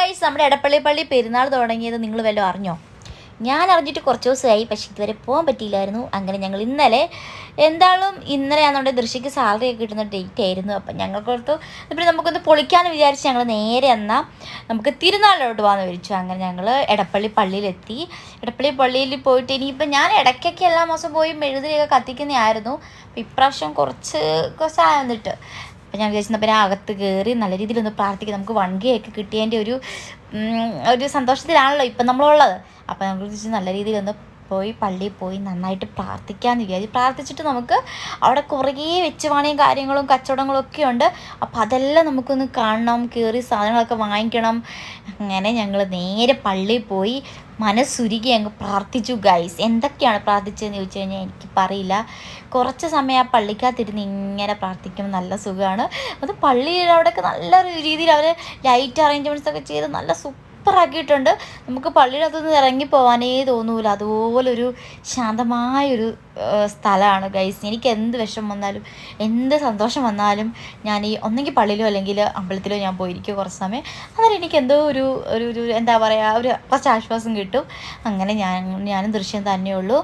Guys നമ്മുടെ എടപ്പള്ളി പള്ളി പെരുന്നാൾ തുടങ്ങിയത് നിങ്ങൾ വല്ലതും അറിഞ്ഞോ? ഞാൻ അറിഞ്ഞിട്ട് കുറച്ച് ദിവസമായി പക്ഷെ ഇതുവരെ പോകാൻ പറ്റിയില്ലായിരുന്നു. അങ്ങനെ ഞങ്ങൾ ഇന്നലെ എന്തായാലും ഇന്നലെ നമ്മുടെ ദൃശ്യക്ക് സാലറി ഒക്കെ കിട്ടുന്ന ഡേറ്റ് ആയിരുന്നു. അപ്പം ഞങ്ങൾക്കൊടുത്തു പിന്നെ നമുക്കൊന്ന് പൊളിക്കാമെന്ന് വിചാരിച്ച് ഞങ്ങൾ നേരെ എന്നാൽ നമുക്ക് തിരുനാളിലോട്ട് പോകാമെന്ന് വിളിച്ചു അങ്ങനെ ഞങ്ങൾ എടപ്പള്ളി പള്ളിയിലെത്തി. എടപ്പള്ളി പള്ളിയിൽ പോയിട്ട് ഇനിയിപ്പം ഞാൻ ഇടയ്ക്കൊക്കെ എല്ലാ മാസം പോയി മെഴുതിരിയൊക്കെ കത്തിക്കുന്നതായിരുന്നു. ഇപ്രാവശ്യം കുറച്ച് കുറച്ചായി വന്നിട്ട്. അപ്പം ഞാൻ വിചാരിച്ചു പിന്നെ അകത്ത് കയറി നല്ല രീതിയിൽ ഒന്ന് പ്രാർത്ഥിക്കും. നമുക്ക് വൺ കെ കിട്ടിയതിന്റെ ഒരു ഒരു സന്തോഷത്തിലാണല്ലോ ഇപ്പം നമ്മളുള്ളത് അപ്പം നമുക്ക് നല്ല രീതിയിൽ ഒന്ന് പോയി പള്ളിയിൽ പോയി നന്നായിട്ട് പ്രാർത്ഥിക്കാമെന്ന് വിചാരിച്ചു. പ്രാർത്ഥിച്ചിട്ട് നമുക്ക് അവിടെ കുറേ വെച്ചുവാണിയും കാര്യങ്ങളും കച്ചവടങ്ങളും ഒക്കെ ഉണ്ട്. അപ്പോൾ അതെല്ലാം നമുക്കൊന്ന് കാണണം കയറി സാധനങ്ങളൊക്കെ വാങ്ങിക്കണം. അങ്ങനെ ഞങ്ങൾ നേരെ പള്ളിയിൽ പോയി മനസ്സുരുകി അങ്ങ് പ്രാർത്ഥിച്ചു ഗൈസ് എന്തൊക്കെയാണ് പ്രാർത്ഥിച്ചതെന്ന് ചോദിച്ചു കഴിഞ്ഞാൽ എനിക്ക് പറയില്ല. കുറച്ച് സമയം ആ പള്ളിക്കകത്തിരുന്ന് ഇങ്ങനെ പ്രാർത്ഥിക്കും. നല്ല സുഖമാണ് അത് പള്ളിയിൽ അവിടെയൊക്കെ നല്ല രീതിയിൽ അവർ ലൈറ്റ് അറേഞ്ച്മെന്റ്സ് ഒക്കെ ചെയ്ത് നല്ല സൂപ്പറാക്കിയിട്ടുണ്ട് നമുക്ക് പള്ളിയുടെ അകത്തുനിന്ന് ഇറങ്ങി പോകാനേ തോന്നൂല. അതുപോലൊരു ശാന്തമായൊരു സ്ഥലമാണ്. ഗൈസ് എനിക്ക് എന്ത് വിഷമം വന്നാലും എന്ത് സന്തോഷം വന്നാലും ഞാൻ ഈ ഒന്നെങ്കിൽ പള്ളിയിലോ അല്ലെങ്കിൽ അമ്പലത്തിലോ ഞാൻ പോയിരിക്കും കുറച്ച് സമയം. അന്നേരം എനിക്ക് എന്തോ ഒരു ഒരു എന്താ പറയുക ഒരു കുറച്ച് ആശ്വാസം കിട്ടും. അങ്ങനെ ഞാൻ ഞാനും ദൃശ്യം തന്നെയുള്ളൂ.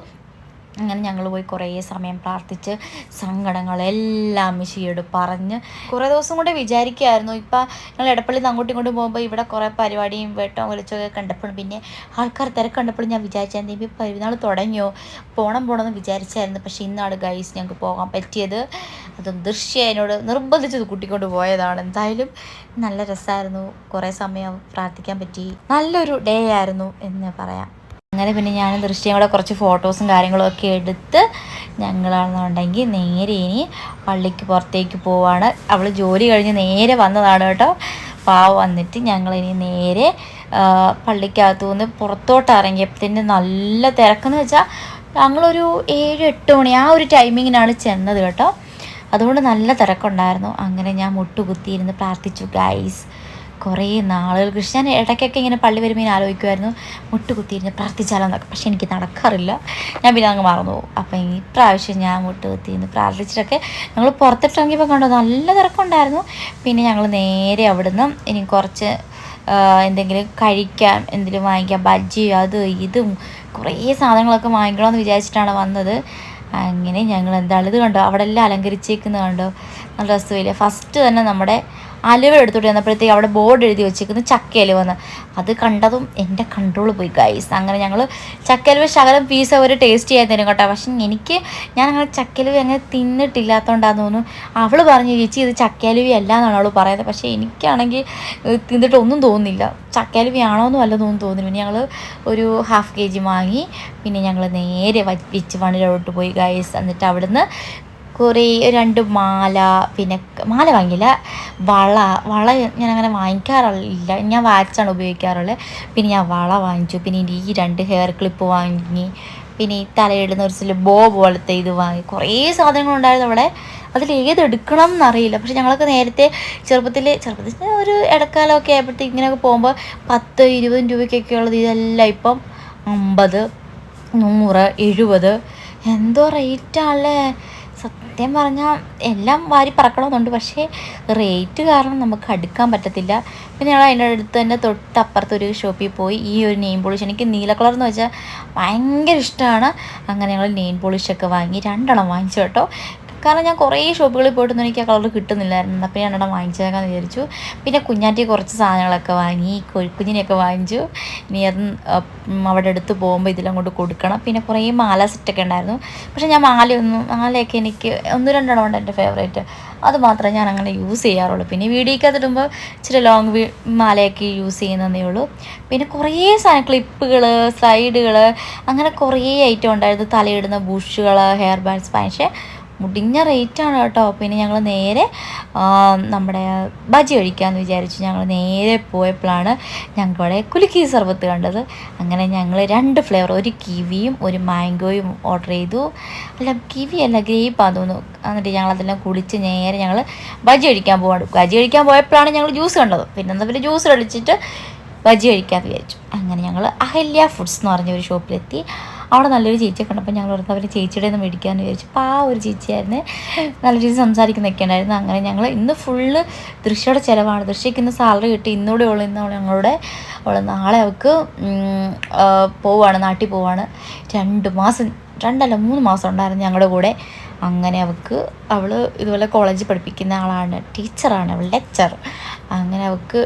അങ്ങനെ ഞങ്ങൾ പോയി കുറേ സമയം പ്രാർത്ഥിച്ച് സങ്കടങ്ങളെല്ലാം മിശിയോട് പറഞ്ഞ് കുറേ ദിവസം കൂടെ വിചാരിക്കുമായിരുന്നു ഇപ്പം ഞങ്ങൾ ഇടപ്പള്ളി അങ്ങോട്ടും ഇങ്ങോട്ടും പോകുമ്പോൾ ഇവിടെ കുറേ പരിപാടിയും വെട്ടവും വിളിച്ചൊക്കെ കണ്ടപ്പോഴും പിന്നെ ആൾക്കാർ തിരക്ക് കണ്ടപ്പോഴും ഞാൻ വിചാരിച്ചാൽ ഇപ്പം പെരുന്നാൾ തുടങ്ങിയോ? പോണം പോകണമെന്ന് വിചാരിച്ചായിരുന്നു. പക്ഷേ ഇന്നാണ് ഗൈസ് ഞങ്ങൾക്ക് പോകാൻ പറ്റിയത്. അതും ദൃശ്യം എന്നോട് നിർബന്ധിച്ചത് കൂട്ടിക്കൊണ്ട് പോയതാണ്. എന്തായാലും നല്ല രസമായിരുന്നു കുറേ സമയം പ്രാർത്ഥിക്കാൻ പറ്റി. നല്ലൊരു ഡേ ആയിരുന്നു എന്ന് പറയാം. അങ്ങനെ പിന്നെ ഞാൻ ദൃശ്യം കൂടെ കുറച്ച് ഫോട്ടോസും കാര്യങ്ങളും ഒക്കെ എടുത്ത് ഞങ്ങളാണെന്നുണ്ടെങ്കിൽ നേരെ ഇനി പള്ളിക്ക് പുറത്തേക്ക് പോവാണ്. അവൾ ജോലി കഴിഞ്ഞ് നേരെ വന്നതാണ് കേട്ടോ. പാവ വന്നിട്ട് ഞങ്ങളിനി നേരെ പള്ളിക്കകത്ത് നിന്ന് പുറത്തോട്ട് ഇറങ്ങിയപ്പോഴത്തേന് നല്ല തിരക്കെന്ന് വെച്ചാൽ ഞങ്ങളൊരു ഏഴ് എട്ട് മണി ആ ഒരു ടൈമിങ്ങിനാണ് ചെന്നത് കേട്ടോ. അതുകൊണ്ട് നല്ല തിരക്കുണ്ടായിരുന്നു. അങ്ങനെ ഞാൻ മുട്ടുകുത്തിയിരുന്ന് പ്രാർത്ഥിച്ചു ഗൈസ് കുറേ നാളുകൾക്ക് ശേഷം ഞാൻ ഇടയ്ക്കൊക്കെ ഇങ്ങനെ പള്ളി വരുമ്പോൾ ഇങ്ങനെ ആലോചിക്കുമായിരുന്നു മുട്ടുകുത്തിയിരുന്ന് പ്രാർത്ഥിച്ചാലോ എന്നൊക്കെ. പക്ഷെ എനിക്ക് നടക്കാറില്ല. ഞാൻ പിന്നെ അങ്ങ് മറന്നു പോകും. അപ്പം ഈ പ്രാവശ്യം ഞാൻ മുട്ടുകുത്തിയിരുന്ന് പ്രാർത്ഥിച്ചിട്ടൊക്കെ ഞങ്ങൾ പുറത്തിട്ടിറങ്ങിയപ്പോൾ കണ്ടു നല്ല തിരക്കുണ്ടായിരുന്നു. പിന്നെ ഞങ്ങൾ നേരെ അവിടുന്ന് ഇനി കുറച്ച് എന്തെങ്കിലും കഴിക്കാൻ എന്തെങ്കിലും വാങ്ങിക്കാം. ബജ്ജി അത് ഇതും കുറേ സാധനങ്ങളൊക്കെ വാങ്ങിക്കണമെന്ന് വിചാരിച്ചിട്ടാണ് വന്നത്. അങ്ങനെ ഞങ്ങൾ എന്താണ് ഇത് കണ്ടോ. അവിടെ എല്ലാം അലങ്കരിച്ചേക്കുന്നത് കണ്ടോ. നല്ല രസമില്ല ഫസ്റ്റ് തന്നെ നമ്മുടെ അലുവ എടുത്തോട്ട് വന്നപ്പോഴത്തേക്ക് അവിടെ ബോർഡ് എഴുതി വെച്ചേക്കുന്നു ചക്കയലുവ എന്ന്. അത് കണ്ടതും എന്റെ കൺട്രോൾ പോയി ഗൈസ് അങ്ങനെ ഞങ്ങൾ ചക്ക അലുവ ശകലം പീസ് അവർ ടേസ്റ്റ് ചെയ്യാൻ തരും കേട്ടോ. പക്ഷെ എനിക്ക് ഞാൻ അങ്ങനെ ചക്ക അലുവ അങ്ങനെ തിന്നിട്ടില്ലാത്തതുകൊണ്ടാന്ന് തോന്നുന്നു. അവൾ പറഞ്ഞു ചേച്ചി ഇത് ചക്കലുവ അല്ല എന്നാണ് അവൾ പറയുന്നത്. പക്ഷേ എനിക്കാണെങ്കിൽ തിന്നിട്ടൊന്നും തോന്നുന്നില്ല. ചക്കലുവയാണോ എന്നും അല്ലെന്നൊന്നും തോന്നുന്നു പിന്നെ ഞങ്ങൾ ഒരു ഹാഫ് കെ ജി വാങ്ങി പിന്നെ ഞങ്ങൾ നേരെ വെച്ച് വണിലോട്ട് പോയി ഗൈസ് എന്നിട്ട് അവിടുന്ന് കുറേ രണ്ട് മാല പിന്നെ മാല വാങ്ങിയില്ല. വള വള ഞാൻ അങ്ങനെ വാങ്ങിക്കാറില്ല. ഞാൻ വാച്ചാണ് ഉപയോഗിക്കാറുള്ളത് പിന്നെ ഞാൻ വള വാങ്ങിച്ചു. പിന്നെ ഈ രണ്ട് ഹെയർ ക്ലിപ്പ് വാങ്ങി. പിന്നെ ഈ തലയിടുന്ന ഒരു ചില ബോ പോലത്തെ ഇത് വാങ്ങി. കുറേ സാധനങ്ങളുണ്ടായിരുന്നു അവിടെ. അതിൽ ഏതെടുക്കണം എന്നറിയില്ല. പക്ഷെ ഞങ്ങളൊക്കെ നേരത്തെ ചെറുപ്പത്തിൽ ചെറുപ്പത്തിൽ ഒരു ഇടക്കാലമൊക്കെ ആയപ്പോഴത്തേക്ക് ഇങ്ങനെയൊക്കെ പോകുമ്പോൾ പത്ത് ഇരുപതും രൂപയ്ക്കൊക്കെ ഉള്ളത് ഇതെല്ലാം ഇപ്പം അമ്പത് നൂറ് എഴുപത്. എന്തോ റേറ്റാണല്ലേ സത്യം പറഞ്ഞാൽ എല്ലാം വാരി പറക്കണമെന്നുണ്ട്. പക്ഷേ റേറ്റ് കാരണം നമുക്ക് അടുക്കാൻ പറ്റത്തില്ല. പിന്നെ ഞങ്ങൾ അതിന്റെ അടുത്ത് തന്നെ തൊട്ടപ്പുറത്തൊരു ഷോപ്പിൽ പോയി. ഈ ഒരു നെയിം പോളിഷ് എനിക്ക് നീല കളർ എന്ന് വെച്ചാൽ ഭയങ്കര ഇഷ്ടമാണ്. അങ്ങനെ ഞങ്ങൾ നെയിം പോളിഷൊക്കെ വാങ്ങി രണ്ടെണ്ണം വാങ്ങിച്ചു കേട്ടോ. കാരണം ഞാൻ കുറേ ഷോപ്പുകളിൽ പോയിട്ടൊന്നും എനിക്ക് ആ കളർ കിട്ടുന്നില്ലായിരുന്നു. അപ്പോൾ ഞാൻ അവിടെ വാങ്ങിച്ചേക്കാന്ന് വിചാരിച്ചു. പിന്നെ കുഞ്ഞാറ്റി കുറച്ച് സാധനങ്ങളൊക്കെ വാങ്ങി കോഴിക്കുഞ്ഞിനെയൊക്കെ വാങ്ങിച്ചു. ഇനി അത് അവിടെ അടുത്ത് പോകുമ്പോൾ ഇതിലും കൊണ്ട് കൊടുക്കണം. പിന്നെ കുറേ മാല സെറ്റൊക്കെ ഉണ്ടായിരുന്നു. പക്ഷേ ഞാൻ മാലയൊന്നും മാലയൊക്കെ എനിക്ക് ഒന്ന് രണ്ടെണ്ണം ഉണ്ട് എന്റെ ഫേവറേറ്റ് അത് മാത്രമേ ഞാൻ അങ്ങനെ യൂസ് ചെയ്യാറുള്ളൂ. പിന്നെ വീഡിയോക്കകത്ത് ഇടുമ്പോൾ ഇച്ചിരി ലോങ് വീ മാലയൊക്കെ യൂസ് ചെയ്യുന്നതേ ഉള്ളൂ. പിന്നെ കുറേ സാധനം ക്ലിപ്പുകൾ സൈഡുകൾ അങ്ങനെ കുറേ ഐറ്റം ഉണ്ടായിരുന്നു. തലയിടുന്ന ബുഷുകൾ ഹെയർ ബാൻഡ്സ് പക്ഷേ മുടിഞ്ഞ റേറ്റാണ് കേട്ടോ. പിന്നെ ഞങ്ങൾ നേരെ നമ്മുടെ ബജി കഴിക്കാമെന്ന് വിചാരിച്ചു. ഞങ്ങൾ നേരെ പോയപ്പോഴാണ് ഞങ്ങളുടെ കുലുക്കി സർബത്ത് കണ്ടത്. അങ്ങനെ ഞങ്ങൾ രണ്ട് ഫ്ലേവർ ഒരു കിവിയും ഒരു മാംഗോയും ഓർഡർ ചെയ്തു. അല്ല കിവി അല്ല ഗ്രേപ്പാന്ന് തോന്നുന്നു. എന്നിട്ട് ഞങ്ങളതെല്ലാം കുളിച്ച് നേരെ ഞങ്ങൾ ബജി കഴിക്കാൻ പോവാണ്. ബജി കഴിക്കാൻ പോയപ്പോഴാണ് ഞങ്ങൾ ജ്യൂസ് കണ്ടത്. പിന്നെ എന്താ പിന്നെ ജ്യൂസ് കളിച്ചിട്ട് ബജി കഴിക്കാമെന്ന് വിചാരിച്ചു. അങ്ങനെ ഞങ്ങൾ അഹല്യ ഫുഡ്സ് എന്ന് പറഞ്ഞ ഒരു ഷോപ്പിലെത്തി അവിടെ നല്ലൊരു ചേച്ചിയെ കണ്ടപ്പോൾ ഞങ്ങൾ ഓർത്ത് അവർ ചേച്ചിയുടെ ഒന്ന് മേടിക്കാമെന്ന് വിചാരിച്ചു. അപ്പോൾ ആ ഒരു ചേച്ചിയായിരുന്നു. നല്ല രീതിയിൽ സംസാരിക്കുന്നൊക്കെ ഉണ്ടായിരുന്നു. അങ്ങനെ ഞങ്ങൾ ഇന്ന് ഫുള്ള് ദൃശ്യയുടെ ചിലവാണ്. ദൃശ്യയ്ക്ക് ഇന്ന് സാലറി കിട്ടി. ഇന്നൂടെ ഉള്ളു. ഇന്ന് ഞങ്ങളുടെ അവൾ നാളെ അവൾക്ക് പോവാണ്. നാട്ടിൽ പോവാണ്. രണ്ട് മാസം രണ്ടല്ല മൂന്ന് മാസം ഉണ്ടായിരുന്നു ഞങ്ങളുടെ കൂടെ. അങ്ങനെ അവൾക്ക് അവൾ ഇതുപോലെ കോളേജിൽ പഠിപ്പിക്കുന്ന ആളാണ്. ടീച്ചറാണ് അവൾ ലെക്ചർ അങ്ങനെ അവൾക്ക്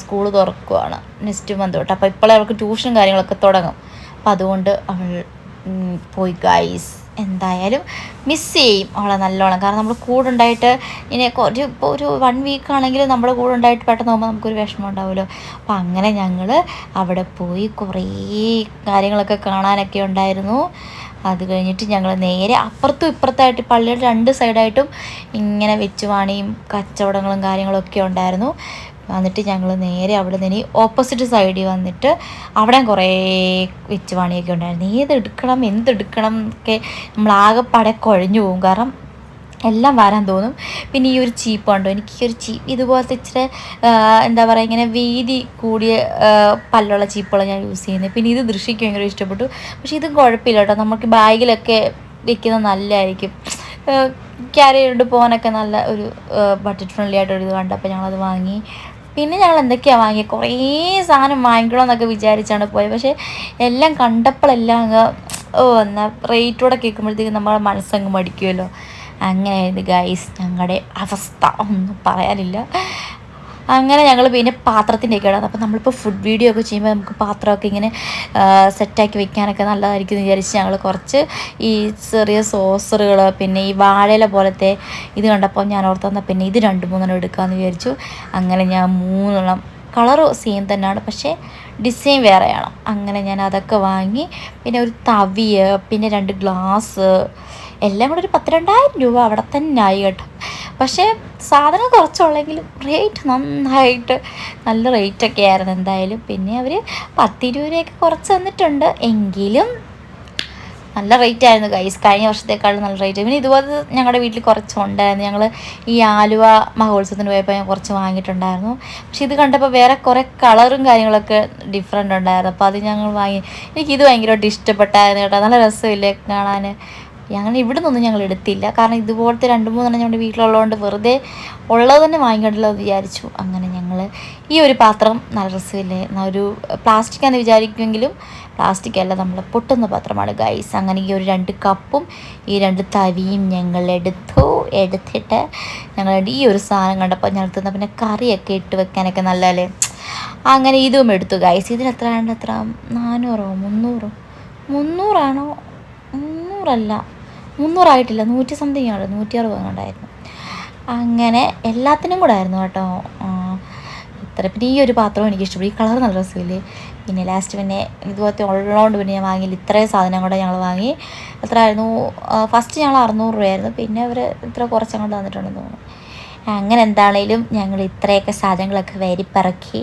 സ്കൂൾ തുറക്കുവാണ് നെക്സ്റ്റ് മന്ത് തൊട്ട്. അപ്പോൾ ഇപ്പോഴേ അവൾക്ക് ട്യൂഷനും കാര്യങ്ങളൊക്കെ തുടങ്ങും. അപ്പോൾ അതുകൊണ്ട് അവൾ പോയി ഗൈസ് എന്തായാലും മിസ് ചെയ്യും അവളെ നല്ലോണം. കാരണം നമ്മൾ കൂടെ ഉണ്ടായിട്ട് ഇനി ഒരു ഇപ്പോൾ ഒരു വൺ വീക്ക് ആണെങ്കിൽ നമ്മുടെ കൂടെ ഉണ്ടായിട്ട് പെട്ടെന്ന് പോകുമ്പോൾ നമുക്കൊരു വിഷമം ഉണ്ടാവുമല്ലോ. അപ്പം അങ്ങനെ ഞങ്ങൾ അവിടെ പോയി കുറേ കാര്യങ്ങളൊക്കെ കാണാനൊക്കെ ഉണ്ടായിരുന്നു. അത് കഴിഞ്ഞിട്ട് ഞങ്ങൾ നേരെ അപ്പുറത്തും ഇപ്പുറത്തായിട്ട് പള്ളിയുടെ രണ്ട് സൈഡായിട്ടും ഇങ്ങനെ വെച്ചുവാണിയും കച്ചവടങ്ങളും കാര്യങ്ങളൊക്കെ ഉണ്ടായിരുന്നു. എന്നിട്ട് ഞങ്ങൾ നേരെ അവിടെ നിന്ന് ഓപ്പോസിറ്റ് സൈഡിൽ വന്നിട്ട് അവിടെ കുറേ വെച്ച് പണിയൊക്കെ ഉണ്ടായിരുന്നു. ഏതെടുക്കണം എന്തെടുക്കണം ഒക്കെ നമ്മളാകെപ്പാടെ കുഴഞ്ഞു പോകും. കാരണം എല്ലാം വരാൻ തോന്നും. പിന്നെ ഈ ഒരു ചീപ്പ് ഉണ്ടോ എനിക്ക് ഈ ഒരു ചീപ്പ് ഇതുപോലത്തെ ഇച്ചിരി എന്താ പറയുക ഇങ്ങനെ വീതി കൂടിയ പല്ലുള്ള ചീപ്പുകളാണ് ഞാൻ യൂസ് ചെയ്യുന്നത്. പിന്നെ ഇത് ദൃശ്യയ്ക്ക് ഭയങ്കര ഇഷ്ടപ്പെട്ടു. പക്ഷേ ഇതും കുഴപ്പമില്ല കേട്ടോ. നമുക്ക് ബാഗിലൊക്കെ വെക്കുന്നത് നല്ലതായിരിക്കും ക്യാരി ചെയ്തുകൊണ്ട് പോകാനൊക്കെ നല്ല ഒരു ബഡ്ജറ്റ് ഫ്രണ്ട്ലി ആയിട്ടൊരു ഇത് കണ്ടപ്പോൾ ഞങ്ങളത് വാങ്ങി. പിന്നെ ഞങ്ങൾ എന്തൊക്കെയാണ് വാങ്ങിയത് കുറേ സാധനം വാങ്ങിക്കണമെന്നൊക്കെ വിചാരിച്ചാണ് പോയത്. പക്ഷേ എല്ലാം കണ്ടപ്പോഴെല്ലാം അങ്ങ് ഓ എന്നാൽ റേറ്റോടെ കേൾക്കുമ്പോഴത്തേക്കും നമ്മുടെ മനസ്സങ്ങ് മടിക്കുമല്ലോ അങ്ങനെയായിരുന്നു ഗൈസ് ഞങ്ങളുടെ അവസ്ഥ. ഒന്നും പറയാനില്ല. അങ്ങനെ ഞങ്ങൾ പിന്നെ പാത്രത്തിന്റെയൊക്കെ ഇടാം. അപ്പോൾ നമ്മളിപ്പോൾ ഫുഡ് വീഡിയോ ഒക്കെ ചെയ്യുമ്പോൾ നമുക്ക് പാത്രമൊക്കെ ഇങ്ങനെ സെറ്റാക്കി വെക്കാനൊക്കെ നല്ലതായിരിക്കും എന്ന് വിചാരിച്ച് ഞങ്ങൾ കുറച്ച് ഈ ചെറിയ സോസറുകൾ പിന്നെ ഈ വാഴയില പോലത്തെ ഇത് കണ്ടപ്പോൾ ഞാൻ ഓർത്തുന്ന പിന്നെ ഇത് രണ്ട് മൂന്നെണ്ണം എടുക്കാമെന്ന് വിചാരിച്ചു. അങ്ങനെ ഞാൻ മൂന്നെണ്ണം കളറ് സെയിം തന്നെയാണ് പക്ഷേ ഡിസൈൻ വേറെയാണ്. അങ്ങനെ ഞാൻ അതൊക്കെ വാങ്ങി പിന്നെ ഒരു തവിയ് പിന്നെ രണ്ട് ഗ്ലാസ് എല്ലാം കൂടെ ഒരു പത്ത് രണ്ടായിരം രൂപ അവിടെ തന്നെ ആയി കേട്ടോ. പക്ഷേ സാധനം കുറച്ചുള്ളെങ്കിലും റേറ്റ് നന്നായിട്ട് നല്ല റേറ്റൊക്കെ ആയിരുന്നു എന്തായാലും. പിന്നെ അവർ പത്തിരൂപയൊക്കെ രൂപയൊക്കെ കുറച്ച് തന്നിട്ടുണ്ട്. എങ്കിലും നല്ല റേറ്റ് ആയിരുന്നു ഗൈസ് കഴിഞ്ഞ വർഷത്തേക്കാളും നല്ല റേറ്റ് പിന്നെ ഇതുപോലെ ഞങ്ങളുടെ വീട്ടിൽ കുറച്ച് ഉണ്ടായിരുന്നു. ഞങ്ങൾ ഈ ആലുവ മഹോത്സവത്തിന് പോയപ്പോൾ ഞാൻ കുറച്ച് വാങ്ങിയിട്ടുണ്ടായിരുന്നു. പക്ഷെ ഇത് കണ്ടപ്പോൾ വേറെ കുറേ കളറും കാര്യങ്ങളൊക്കെ ഡിഫറെന്റ് ഉണ്ടായിരുന്നു. അപ്പോൾ അത് ഞങ്ങൾ വാങ്ങി. എനിക്കിത് ഭയങ്കരമായിട്ട് ഇഷ്ടപ്പെട്ടായിരുന്നു കേട്ടോ. നല്ല രസമില്ലേ കാണാൻ ഞങ്ങൾ ഇവിടെ നിന്നൊന്നും ഞങ്ങൾ എടുത്തില്ല. കാരണം ഇതുപോലത്തെ രണ്ട് മൂന്നെണ്ണം ഞങ്ങളുടെ വീട്ടിലുള്ളതുകൊണ്ട് വെറുതെ ഉള്ളത് തന്നെ വാങ്ങിക്കണ്ടല്ലോ എന്ന് വിചാരിച്ചു. അങ്ങനെ ഞങ്ങൾ ഈ ഒരു പാത്രം നല്ല രസമില്ലേ? ഒരു പ്ലാസ്റ്റിക് ആണെന്ന് വിചാരിക്കുമെങ്കിലും പ്ലാസ്റ്റിക് അല്ല നമ്മൾ പൊട്ടുന്ന പാത്രമാണ്. ഗൈസ് അങ്ങനെ ഈ ഒരു രണ്ട് കപ്പും ഈ രണ്ട് തവിയും ഞങ്ങൾ എടുത്തു. എടുത്തിട്ട് ഞങ്ങൾ ഈ ഒരു സാധനം കണ്ടപ്പോൾ ഞങ്ങൾ തിന്ന പിന്നെ കറിയൊക്കെ ഇട്ട് വെക്കാനൊക്കെ നല്ലതല്ലേ? അങ്ങനെ ഇതും എടുത്തു. ഗൈസ് ഇതിന് എത്ര ആണ് എത്ര? നാനൂറോ മുന്നൂറോ? മുന്നൂറാണോ? മുന്നൂറല്ല. മുന്നൂറായിട്ടില്ല നൂറ്റി സംതിങ് ആണ് നൂറ്റി അറുപത് ഉണ്ടായിരുന്നു അങ്ങനെ എല്ലാത്തിനും കൂടെ ആയിരുന്നു കേട്ടോ. ഇത്ര പിന്നെ ഈ ഒരു പാത്രം എനിക്ക് ഇഷ്ടപ്പെട്ടു ഈ കളർ നല്ല രസമില്ലേ? പിന്നെ ലാസ്റ്റ് പിന്നെ ഇതുപോലത്തെ ഉള്ളതുകൊണ്ട് പിന്നെ ഞാൻ വാങ്ങിയില്ല. ഇത്രയും സാധനം കൂടെ ഞങ്ങൾ വാങ്ങി. എത്ര ആയിരുന്നു ഫസ്റ്റ് ഞങ്ങൾ അറുന്നൂറ് രൂപയായിരുന്നു. പിന്നെ അവർ ഇത്ര കുറച്ചങ്ങോട്ട് തന്നിട്ടുണ്ടെന്ന് തോന്നുന്നു. അങ്ങനെ എന്താണേലും ഞങ്ങൾ ഇത്രയൊക്കെ സാധനങ്ങളൊക്കെ വരിപ്പിറക്കി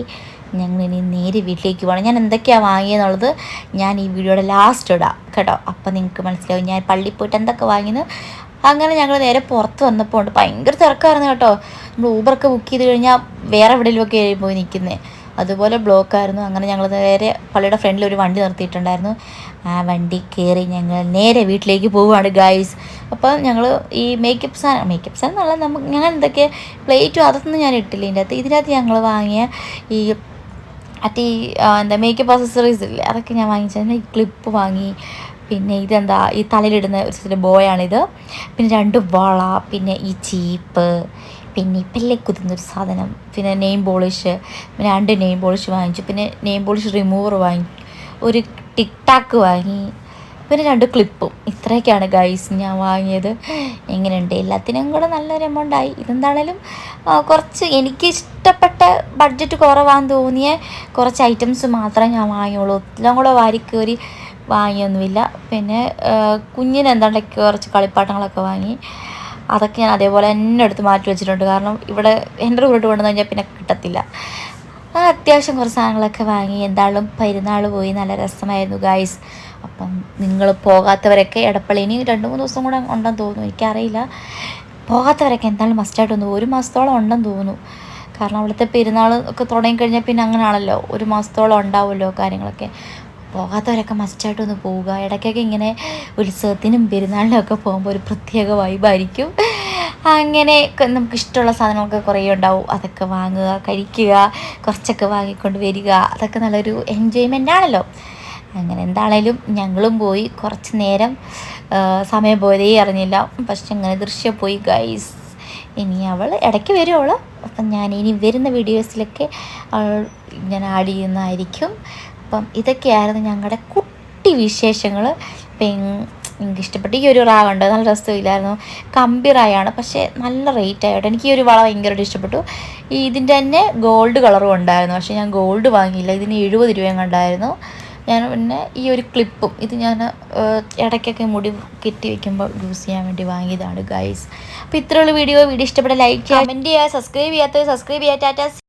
ഞങ്ങൾ ഇനി നേരെ വീട്ടിലേക്ക് പോകണം. ഞാൻ എന്തൊക്കെയാണ് വാങ്ങിയെന്നുള്ളത് ഞാൻ ഈ വീഡിയോയുടെ ലാസ്റ്റ് ഇടാം കേട്ടോ. അപ്പം നിങ്ങൾക്ക് മനസ്സിലാവും ഞാൻ പള്ളി പോയിട്ട് എന്തൊക്കെ വാങ്ങിയെന്ന്. അങ്ങനെ ഞങ്ങൾ നേരെ പുറത്ത് വന്നപ്പോൾ ഉണ്ട്. ഭയങ്കര തിരക്കായിരുന്നു കേട്ടോ. നമ്മൾ ഊബറൊക്കെ ബുക്ക് ചെയ്ത് കഴിഞ്ഞാൽ വേറെ എവിടെയെങ്കിലുമൊക്കെ പോയി നിൽക്കുന്നത് അതുപോലെ ബ്ലോക്കായിരുന്നു അങ്ങനെ ഞങ്ങൾ നേരെ പള്ളിയുടെ ഫ്രണ്ടിൽ ഒരു വണ്ടി നിർത്തിയിട്ടുണ്ടായിരുന്നു. ആ വണ്ടി കയറി ഞങ്ങൾ നേരെ വീട്ടിലേക്ക് പോവുകയാണ് ഗായ്സ് അപ്പോൾ ഞങ്ങൾ ഈ മേക്കപ്പ് സാധനം മേക്കപ്പ് സാധനം നല്ല നമുക്ക് ഞാൻ എന്തൊക്കെ പ്ലേറ്റും അതൊന്നും ഞാൻ ഇട്ടില്ല. ഇതിന്റെ അകത്ത് ഇതിനകത്ത് ഞങ്ങൾ വാങ്ങിയ ഈ മറ്റേ എന്താ മേക്കപ്പ് അക്സസറീസ് ഇല്ലേ അതൊക്കെ ഞാൻ വാങ്ങിച്ചാൽ ഈ ക്ലിപ്പ് വാങ്ങി. പിന്നെ ഇതെന്താ ഈ തലയിലിടുന്ന ഒരു സെറ്റ് ബോയാണിത് പിന്നെ രണ്ട് വള പിന്നെ ഈ ചീപ്പ് പിന്നെ ഇപ്പല്ലേ പെല്ലെ കുത്തുന്നൊരു സാധനം. പിന്നെ നെയിം പോളിഷ് പിന്നെ രണ്ട് നെയിം പോളിഷ് വാങ്ങിച്ചു. പിന്നെ നെയിം പോളിഷ് റിമൂവർ വാങ്ങി. ഒരു ടിക് ടാക്ക് വാങ്ങി. പിന്നെ രണ്ട് ക്ലിപ്പും ഇത്രയൊക്കെയാണ് ഗൈസ് ഞാൻ വാങ്ങിയത്. എങ്ങനെയുണ്ട്? എല്ലാത്തിനും കൂടെ നല്ലൊരു എമൗണ്ട് ആയി. ഇതെന്താണേലും കുറച്ച് എനിക്ക് ഇഷ്ടപ്പെട്ട ബഡ്ജറ്റ് കുറവാന്ന് തോന്നിയ കുറച്ച് ഐറ്റംസ് മാത്രമേ ഞാൻ വാങ്ങിയുള്ളൂ. എല്ലാം കൂടെ വാരിക്കയറി വാങ്ങിയൊന്നുമില്ല. പിന്നെ കുഞ്ഞിന് എന്താണ്ടൊക്കെ കുറച്ച് കളിപ്പാട്ടങ്ങളൊക്കെ വാങ്ങി അതൊക്കെ ഞാൻ അതേപോലെ തന്നെ എടുത്ത് മാറ്റി വെച്ചിട്ടുണ്ട്. കാരണം ഇവിടെ എന്റെ വീട്ടിൽ കൊണ്ടുവന്നു കഴിഞ്ഞാൽ പിന്നെ കിട്ടത്തില്ല. ആ അത്യാവശ്യം കുറച്ച് സാധനങ്ങളൊക്കെ വാങ്ങി. എന്തായാലും പെരുന്നാൾ പോയി. നല്ല രസമായിരുന്നു ഗായ്സ് അപ്പം നിങ്ങൾ പോകാത്തവരൊക്കെ എടപ്പള്ളി ഇനി രണ്ട് മൂന്ന് ദിവസം കൂടെ ഉണ്ടെന്ന് തോന്നുന്നു. എനിക്കറിയില്ല. പോകാത്തവരൊക്കെ എന്തായാലും മസ്റ്റായിട്ട് ഒന്ന് ഒരു മാസത്തോളം ഉണ്ടെന്ന് തോന്നുന്നു. കാരണം അവിടുത്തെ പെരുന്നാൾ ഒക്കെ തുടങ്ങിക്കഴിഞ്ഞാൽ പിന്നെ അങ്ങനെയാണല്ലോ ഒരു മാസത്തോളം ഉണ്ടാവുമല്ലോ കാര്യങ്ങളൊക്കെ. പോകാത്തവരൊക്കെ മസ്റ്റായിട്ടൊന്ന് പോവുക. ഇടയ്ക്കൊക്കെ ഇങ്ങനെ ഉത്സവത്തിനും പെരുന്നാളിനും ഒക്കെ പോകുമ്പോൾ ഒരു പ്രത്യേക വൈബായിരിക്കും അങ്ങനെ നമുക്ക് ഇഷ്ടമുള്ള സാധനങ്ങളൊക്കെ കുറേ ഉണ്ടാവും. അതൊക്കെ വാങ്ങുക കഴിക്കുക കുറച്ചൊക്കെ വാങ്ങിക്കൊണ്ട് വരിക. അതൊക്കെ നല്ലൊരു എൻജോയ്മെന്റ് ആണല്ലോ. അങ്ങനെ എന്താണേലും ഞങ്ങളും പോയി കുറച്ച് നേരം സമയം പോയതേ അറിഞ്ഞില്ല. പക്ഷെ അങ്ങനെ ദൃശ്യം പോയി ഗൈസ് ഇനി അവൾ ഇടയ്ക്ക് വരും അവൾ അപ്പം ഞാൻ ഇനി വരുന്ന വീഡിയോസിലൊക്കെ അവൾ ഞാൻ ആഡ് ചെയ്യുന്നതായിരിക്കും. അപ്പം ഇതൊക്കെയായിരുന്നു ഞങ്ങളുടെ കുട്ടി വിശേഷങ്ങൾ അപ്പം എനിക്ക് ഇഷ്ടപ്പെട്ട ഈ ഒരു ഉണ്ട് നല്ല രസമില്ലായിരുന്നു. കമ്പി റായാണ് പക്ഷേ നല്ല റേറ്റ് ആയിട്ട്. എനിക്ക് ഈ ഒരു വള ഭയങ്കരമായിട്ട് ഇഷ്ടപ്പെട്ടു. ഇതിന്റെ തന്നെ ഗോൾഡ് കളറും ഉണ്ടായിരുന്നു. പക്ഷേ ഞാൻ ഗോൾഡ് വാങ്ങിയില്ല. ഇതിന് എഴുപത് രൂപയും കണ്ടായിരുന്നു ഞാൻ പിന്നെ ഈ ഒരു ക്ലിപ്പും ഇത് ഞാൻ ഇടയ്ക്കൊക്കെ മുടി കെട്ടി വെക്കുമ്പോൾ യൂസ് ചെയ്യാൻ വേണ്ടി വാങ്ങിയതാണ് ഗൈസ് അപ്പോൾ ഇത്രയുള്ള വീഡിയോ വീഡിയോ ഇഷ്ടപ്പെട്ട ലൈക്ക് ചെയ്യുക കമന്റ് ചെയ്യുക സബ്സ്ക്രൈബ് ചെയ്യാത്തത് സബ്സ്ക്രൈബ് ചെയ്യുക. ടാറ്റ